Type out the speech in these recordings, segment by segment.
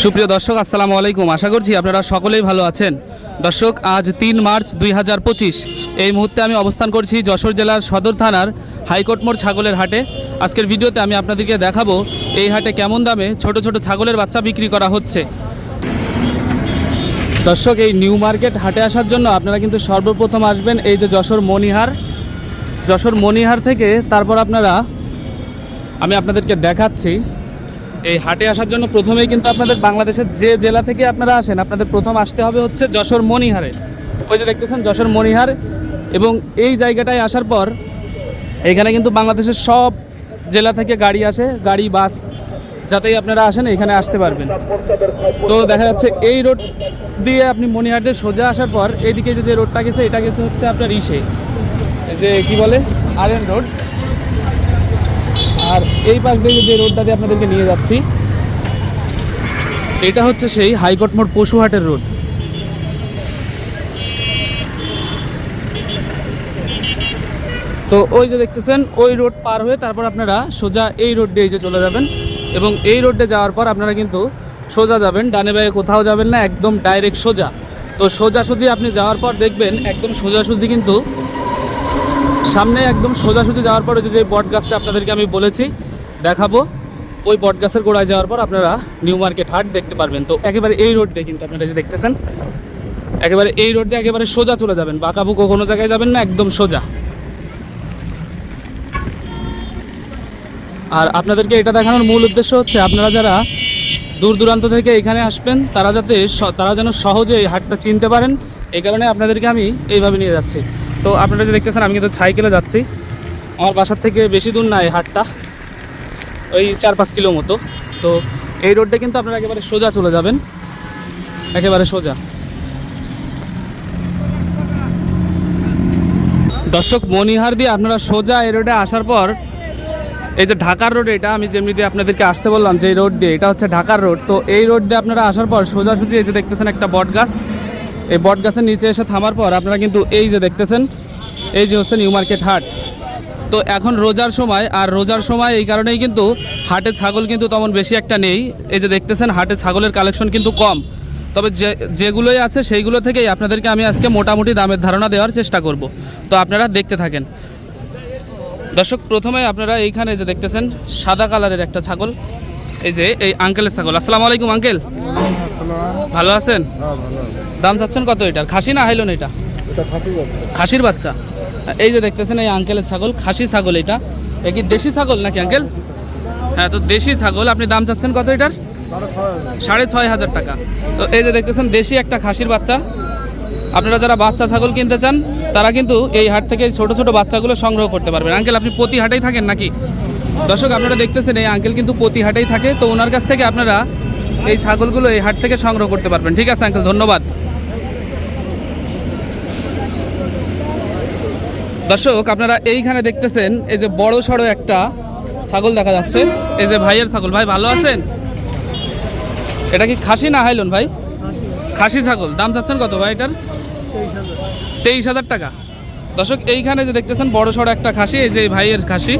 সুপ্রিয় দর্শক, আসসালামু আলাইকুম। আশা করছি আপনারা সকলেই ভালো আছেন। দর্শক, আজ তিন মার্চ দুই হাজার পঁচিশ। এই মুহূর্তে আমি অবস্থান করছি যশোর জেলার সদর থানার হাইকোর্ট মোড় ছাগলের হাটে। আজকের ভিডিওতে আমি আপনাদেরকে দেখাবো এই হাটে কেমন দামে ছোট ছোট ছাগলের বাচ্চা বিক্রি করা হচ্ছে। দর্শক, এই নিউ মার্কেট হাটে আসার জন্য আপনারা কিন্তু সর্বপ্রথম আসবেন এই যে যশোর মণিহার। যশোর মণিহার থেকে তারপর আপনারা, আমি আপনাদেরকে দেখাচ্ছি। এই হাটে আসার জন্য প্রথমেই কিন্তু আপনাদের বাংলাদেশের যে জেলা থেকে আপনারা আসেন, আপনাদের প্রথম আসতে হবে হচ্ছে যশোর মণিহারে ওই যে দেখতেছেন যশোর মণিহার এবং এই জায়গাটায় আসার পর এখানে কিন্তু বাংলাদেশের সব জেলা থেকে গাড়ি আসে, গাড়ি, বাস, যাতেই আপনারা আসেন, এখানে আসতে পারবেন। তো দেখা যাচ্ছে এই রোড দিয়ে আপনি মণিহাট দিয়ে সোজা আসার পর, এইদিকে যে রোডটা গেছে, এটা গেছে হচ্ছে আপনার ইসে। যে কি বলে? আর এন রোড। আর এই পাশ দিয়ে যে রোডটা দিয়ে আপনাদেরকে নিয়ে যাচ্ছি, এটা হচ্ছে সেই হাইকোর্ট মোড় পশুহাটের রোড। তো ওই যে দেখতেছেন, ওই রোড পার হয়ে তারপর আপনারা সোজা এই রোড দিয়ে যে চলে যাবেন এবং এই রোডে যাওয়ার পর আপনারা কিন্তু সোজা যাবেন, ডানে বাইরে কোথাও যাবেন না, একদম ডাইরেক্ট সোজা। তো সোজাসুজি আপনি যাওয়ার পর দেখবেন, একদম সোজাসুজি কিন্তু সামনে একদম সোজাসুজি যাওয়ার পর যে বট গাছটা আপনাদেরকে আমি বলেছি, দেখাবো। ওই বট গাছের গোড়ায় যাওয়ার পর আপনারা নিউ মার্কেট হাট দেখতে পারবেন। তো একেবারে এই রোড দিয়ে কিন্তু আপনারা যে দেখতেছেন, একেবারে এই রোড দিয়ে একেবারে সোজা চলে যাবেন। বাঁকাবুকো কোনো জায়গায় যাবেন না, একদম সোজা। আর আপনাদেরকে এটা দেখানোর মূল উদ্দেশ্য হচ্ছে, আপনারা যারা দূর দূরান্ত থেকে এখানে আসবেন, তারা যাতে তারা যেন সহজে এই হাটটা চিনতে পারেন। এই কারণে আপনাদেরকে আমি এইভাবে নিয়ে যাচ্ছি। তো আপনারা যে দেখতেছেন, আমি কিন্তু সাইকেলে যাচ্ছি। আমার বাসার থেকে বেশি দূর না এই হাটটা, ওই চার পাঁচ কিলো মতো। তো এই রোডটা কিন্তু আপনারা একেবারে সোজা চলে যাবেন। একেবারে সোজা। দর্শক, মনিহার দিয়ে আপনারা সোজা এই রোডে আসার পর, এই যে ঢাকার রোড এটা, আমি যেমনিতে আপনাদেরকে আসতে বললাম যে এই রোড দিয়ে, এটা হচ্ছে ঢাকার রোড। তো এই রোড দিয়ে আপনারা আসার পর সোজাসুজি এই যে দেখতেছেন একটা বট গাছ এই বট গাছের নিচে এসে থামার পর আপনারা কিন্তু এই যে দেখতেছেন এই যে হচ্ছে নিউ মার্কেট হাট। তো এখন রোজার সময় আর রোজার সময় এই কারণেই কিন্তু হাটে ছাগল কিন্তু তেমন বেশি একটা নেই। এই যে দেখতেছেন হাটে ছাগলের কালেকশন কিন্তু কম। তবে যে যেগুলোই আছে সেইগুলো থেকেই আপনাদেরকে আমি আজকে মোটামুটি দামের ধারণা দেওয়ার চেষ্টা করব। তো আপনারা দেখতে থাকেন। দর্শক প্রথমে আপনারা এইখানে যে দেখতেছেন সাদা কালারের একটা ছাগল। এই যে এই আঙ্কেলের ছাগল। আসসালামু আলাইকুম আঙ্কেল। ভালো আছেন? দাম চাচ্ছেন কত এটার? খাসি না হাইলন এটা? খাসির বাচ্চা। এই যে দেখতেছেন এই আঙ্কেলের ছাগল, খাসি ছাগল এটা। এ কি দেশি ছাগল নাকি আঙ্কেল? হ্যাঁ তো দেশি ছাগল। আপনি দাম চাচ্ছেন কত এটার? সাড়ে ছয় হাজার টাকা। তো এই যে দেখতেছেন, দেশি একটা খাসির বাচ্চা। আপনারা যারা বাচ্চা ছাগল কিনতে চান, তারা কিন্তু এই হাট থেকে ছোট ছোট বাচ্চাগুলো সংগ্রহ করতে পারবেন। আঙ্কেল, আপনি প্রতি হাটেই থাকেন নাকি? দর্শক, আপনারা দেখতেছেন, এই আঙ্কেল কিন্তু প্রতি হাটেই থাকে। তো ওনার কাছ থেকে আপনারা এই ছাগলগুলো এই হাট থেকে সংগ্রহ করতে পারবেন। ঠিক আছে, আঙ্কেল, ধন্যবাদ। দর্শক, আপনারা এইখানে দেখতেছেন এই যে বড় সড়ো একটা ছাগল দেখা যাচ্ছে। এই যে ভাইয়ের ছাগল, ভাই ভালো আছেন? এটা কি খাসি না হাইলন ভাই? খাসি ছাগল। দাম চাচ্ছেন কত ভাই এটার? তেইশ হাজার টাকা। দর্শক, এইখানে যে দেখতেছেন বড় সড়ো একটা খাসি, এই যে ভাইয়ের খাসি।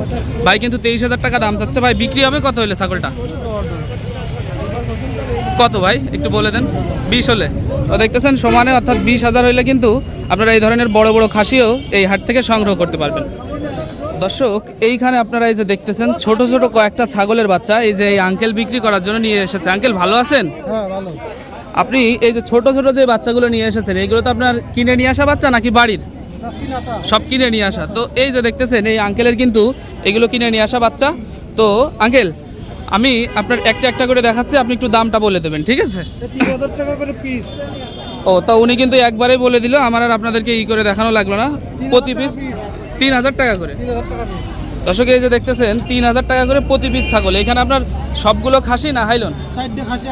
ভাই কিন্তু তেইশ হাজার টাকা দাম চাচ্ছে। ভাই, বিক্রি হবে কত হলে ছাগলটা? কত ভাই? একটু বলে দেন। বিশ হলে। দেখতেছেন সমানে অর্থাৎ বিশ হাজার হইলে কিন্তু আপনারা এই ধরনের বড় বড় খাসিও এই হাট থেকে সংগ্রহ করতে পারবেন। দর্শক এইখানে আপনারা এই যে দেখতেছেন ছোট ছোট কয়েকটা ছাগলের বাচ্চা এই যে এই আঙ্কেল বিক্রি করার জন্য নিয়ে এসেছে। আঙ্কেল ভালো আছেন? হ্যাঁ আপনি এই যে ছোট ছোট যে বাচ্চাগুলো নিয়ে এসেছেন এইগুলো তো আপনার কিনে নিয়ে আসা বাচ্চা নাকি বাড়ির? সব কিনে নিয়ে আসা। তো এই যে দেখতেছেন এই আঙ্কেলের কিন্তু এগুলো কিনে নিয়ে আসা বাচ্চা। তো আঙ্কেল আমি আপনার একটা একটা করে দেখাচ্ছি আপনি একটু দামটা বলে দেবেন ঠিক আছে? তিন হাজার টাকা করে পিস ও তা উনি কিন্তু একবারেই বলে দিল আমার আর আপনাদেরকে ই করে দেখানো লাগল না। প্রতি পিস তিন হাজার টাকা করে। দর্শক এই যে দেখতেছেন তিন হাজার টাকা করে প্রতি পিস ছাগল। এখানে আপনার সবগুলো খাসি না হাইলন? চারটে খাসি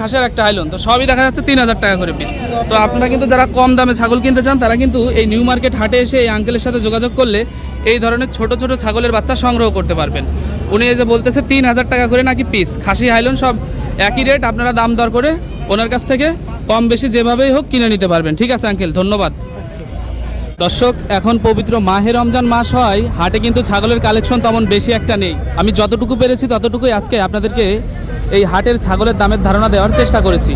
খাসের একটা হাইলন। তো সবই দেখা যাচ্ছে তিন হাজার টাকা করে পিস তো আপনারা কিন্তু যারা কম দামে ছাগল কিনতে চান তারা কিন্তু এই নিউ মার্কেট হাটে এসে এই আঙ্কেলের সাথে যোগাযোগ করলে এই ধরনের ছোট ছোট ছাগলের বাচ্চা সংগ্রহ করতে পারবেন। উনি এই যে বলতেছে তিন হাজার টাকা করে নাকি পিস খাসি হাইলন সব একই রেট আপনারা দাম দর করে ওনার কাছ থেকে কম বেশি যেভাবেই হোক কিনে নিতে পারবেন। ঠিক আছে আঙ্কেল ধন্যবাদ। দর্শক, এখন পবিত্র মাহে রমজান মাস হয়, হাটে কিন্তু ছাগলের কালেকশন তেমন বেশি একটা নেই। আমি যতটুকু পেরেছি ততটুকুই আজকে আপনাদেরকে এই হাটের ছাগলের দামের ধারণা দেওয়ার চেষ্টা করেছি।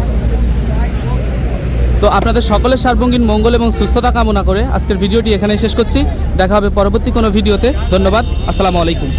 তো আপনাদের সকলের সার্বঙ্গীন মঙ্গল এবং সুস্থতা কামনা করে আজকের ভিডিওটি এখানেই শেষ করছি। দেখা হবে পরবর্তী কোনো ভিডিওতে। ধন্যবাদ। আসসালামু আলাইকুম।